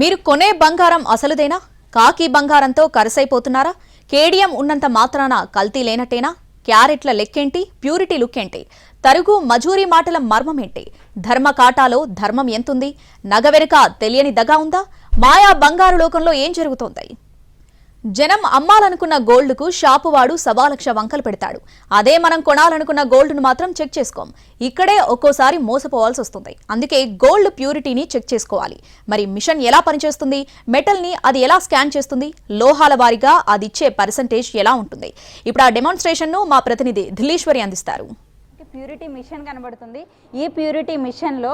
మీరు కొనే బంగారం అసలుదేనా? కాకి బంగారంతో కరసైపోతున్నారా? కేడియం ఉన్నంత మాత్రాన కల్తీ లేనట్టేనా? క్యారెట్ల లెక్కేంటి? ప్యూరిటీ లుక్కేంటి? తరుగు మజూరీ మాటల మర్మమేంటి? ధర్మ కాటాలో ధర్మం ఎంతుంది? నగ వెనుక తెలియని దగా ఉందా? మాయా బంగారు లోకంలో ఏం జరుగుతోంది? జనం అమ్మాలనుకున్న గోల్డ్కు షాపు వాడు సవాలక్ష వంకలు పెడతాడు. అదే మనం కొనాలనుకున్న గోల్డ్ను మాత్రం చెక్ చేసుకోం. ఇక్కడే ఒక్కోసారి మోసపోవాల్సి వస్తుంది. అందుకే గోల్డ్ ప్యూరిటీని చెక్ చేసుకోవాలి. మరి మిషన్ ఎలా పనిచేస్తుంది? మెటల్ని అది ఎలా స్కాన్ చేస్తుంది? లోహాల వారీగా అది ఇచ్చే పర్సంటేజ్ ఎలా ఉంటుంది? ఇప్పుడు ఆ డెమాన్స్ట్రేషన్ను మా ప్రతినిధి ఢిల్లీశ్వరి అందిస్తారు. ప్యూరిటీ మిషన్ కనబడుతుంది. ఈ ప్యూరిటీ మిషన్లో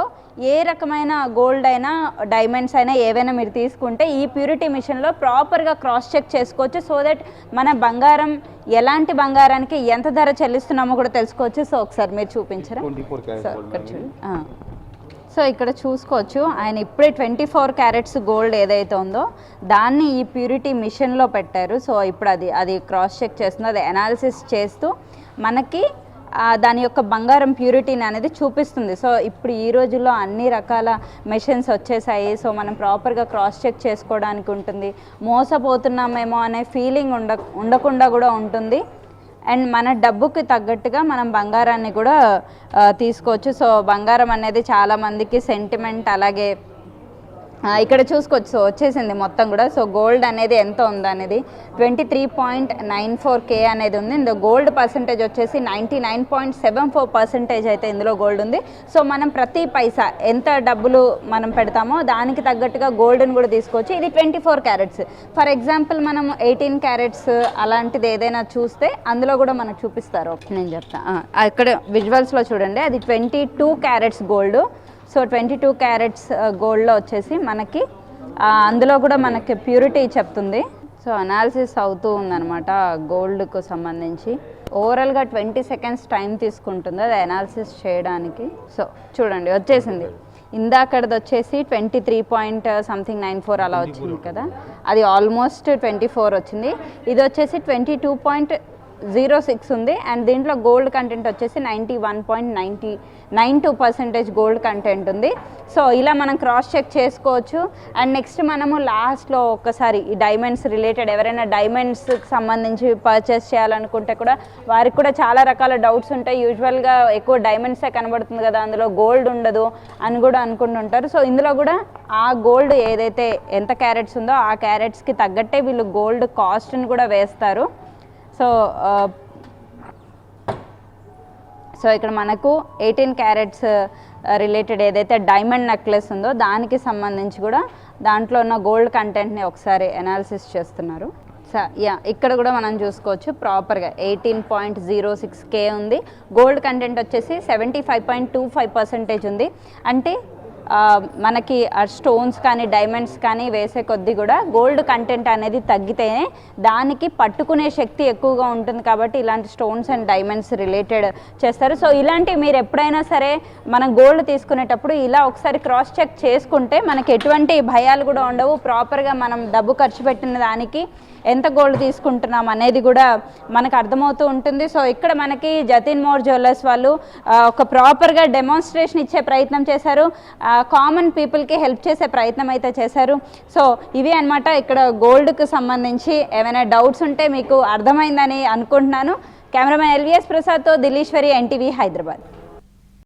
ఏ రకమైన గోల్డ్ అయినా డైమండ్స్ అయినా ఏవైనా మీరు తీసుకుంటే ఈ ప్యూరిటీ మిషన్లో ప్రాపర్గా క్రాస్ చెక్ చేసుకోవచ్చు. సో దట్ మన బంగారం ఎలాంటి బంగారానికి ఎంత ధర చెల్లిస్తున్నామో కూడా తెలుసుకోవచ్చు. సో ఒకసారి మీరు చూపించరా? సో ఇక్కడ చూడండి. సో ఇక్కడ చూసుకోవచ్చు. ఆయన ఇప్పుడే ట్వంటీ ఫోర్ క్యారెట్స్ గోల్డ్ ఏదైతే ఉందో దాన్ని ఈ ప్యూరిటీ మిషన్లో పెట్టారు. సో ఇప్పుడు అది అది క్రాస్ చెక్ చేస్తుంది. అది అనాలిసిస్ చేస్తూ మనకి దాని యొక్క బంగారం ప్యూరిటీని అనేది చూపిస్తుంది. సో ఇప్పుడు ఈ రోజుల్లో అన్ని రకాల మెషిన్స్ వచ్చేసాయి. సో మనం ప్రాపర్గా క్రాస్ చెక్ చేసుకోవడానికి ఉంటుంది. మోసపోతున్నామేమో అనే ఫీలింగ్ ఉండ ఉండకుండా కూడా ఉంటుంది. అండ్ మన డబ్బుకి తగ్గట్టుగా మనం బంగారాన్ని కూడా తీసుకోవచ్చు. సో బంగారం అనేది చాలామందికి సెంటిమెంట్ అలాగే ఇక్కడ చూసుకోవచ్చు. సో వచ్చేసింది మొత్తం కూడా. సో గోల్డ్ అనేది ఎంత ఉంది అనేది twenty three point nine four K అనేది ఉంది. ఇందులో గోల్డ్ పర్సంటేజ్ వచ్చేసి ninety nine point seven four percentage అయితే ఇందులో గోల్డ్ ఉంది. సో మనం ప్రతి పైసా ఎంత డబ్బులు మనం పెడతామో దానికి తగ్గట్టుగా గోల్డ్ని కూడా తీసుకోవచ్చు. ఇది twenty four carats for example మనం ఎయిటీన్ క్యారెట్స్ అలాంటిది ఏదైనా చూస్తే అందులో కూడా మనకు చూపిస్తారు. నేను చెప్తా. ఇక్కడ విజువల్స్లో చూడండి. అది twenty two carats gold so twenty two carats గోల్డ్లో వచ్చేసి మనకి అందులో కూడా మనకి ప్యూరిటీ చెప్తుంది. సో అనాలిసిస్ అవుతూ ఉందన్నమాట గోల్డ్కు సంబంధించి. ఓవరాల్గా ట్వంటీ సెకండ్స్ టైం తీసుకుంటుంది అది అనాలిసిస్ చేయడానికి. సో చూడండి వచ్చేసింది. ఇందాకడది వచ్చేసి twenty three point something nine four అలా వచ్చింది కదా. అది ఆల్మోస్ట్ ట్వంటీ ఫోర్ వచ్చింది. ఇది వచ్చేసి twenty two point zero six ఉంది అండ్ దీంట్లో గోల్డ్ కంటెంట్ వచ్చేసి ninety one point ninety nine two percentage gold content ఉంది. సో ఇలా మనం క్రాస్ చెక్ చేసుకోవచ్చు. అండ్ నెక్స్ట్ మనము లాస్ట్లో ఒక్కసారి ఈ డైమండ్స్ రిలేటెడ్ ఎవరైనా డైమండ్స్కి సంబంధించి పర్చేస్ చేయాలనుకుంటే కూడా వారికి కూడా చాలా రకాల డౌట్స్ ఉంటాయి. యూజువల్గా ఎక్కువ డైమండ్సే కనబడుతుంది కదా అందులో గోల్డ్ ఉండదు అని కూడా అనుకుంటుంటారు సో ఇందులో కూడా ఆ గోల్డ్ ఏదైతే ఎంత క్యారెట్స్ ఉందో ఆ క్యారెట్స్కి తగ్గట్టే వీళ్ళు గోల్డ్ కాస్ట్ని కూడా వేస్తారు. సో సో ఇక్కడ మనకు ఎయిటీన్ క్యారెట్స్ రిలేటెడ్ ఏదైతే డైమండ్ నెక్లెస్ ఉందో దానికి సంబంధించి కూడా దాంట్లో ఉన్న గోల్డ్ కంటెంట్ని ఒకసారి అనాలిసిస్ చేస్తున్నారు. సో యా ఇక్కడ కూడా మనం చూసుకోవచ్చు ప్రాపర్గా eighteen point zero six K ఉంది. గోల్డ్ కంటెంట్ వచ్చేసి seventy five point two five percentage ఉంది. అంటే మనకి ఆ స్టోన్స్ కానీ డైమండ్స్ కానీ వేసే కొద్దీ కూడా గోల్డ్ కంటెంట్ అనేది తగ్గితేనే దానికి పట్టుకునే శక్తి ఎక్కువగా ఉంటుంది కాబట్టి ఇలాంటి స్టోన్స్ అండ్ డైమండ్స్ రిలేటెడ్ చేస్తారు. సో ఇలాంటి మీరు ఎప్పుడైనా సరే మనం గోల్డ్ తీసుకునేటప్పుడు ఇలా ఒకసారి క్రాస్ చెక్ చేసుకుంటే మనకి ఎటువంటి భయాలు కూడా ఉండవు. ప్రాపర్గా మనం డబ్బు ఖర్చు పెట్టిన దానికి ఎంత గోల్డ్ తీసుకుంటున్నాం అనేది కూడా మనకు అర్థమవుతూ ఉంటుంది. సో ఇక్కడ మనకి జతిన్ మోర్ జ్యువెలర్స్ వాళ్ళు ఒక ప్రాపర్గా డెమాన్స్ట్రేషన్ ఇచ్చే ప్రయత్నం చేశారు. కామన్ పీపుల్కి హెల్ప్ చేసే ప్రయత్నం అయితే చేశారు. సో ఇవి అన్నమాట ఇక్కడ గోల్డ్కి సంబంధించి ఏమైనా డౌట్స్ ఉంటే మీకు అర్థమైందని అనుకుంటున్నాను. కెమెరామెన్ ఎల్విఎస్ ప్రసాద్తో దిలీశ్వరి ఎన్టీవీ హైదరాబాద్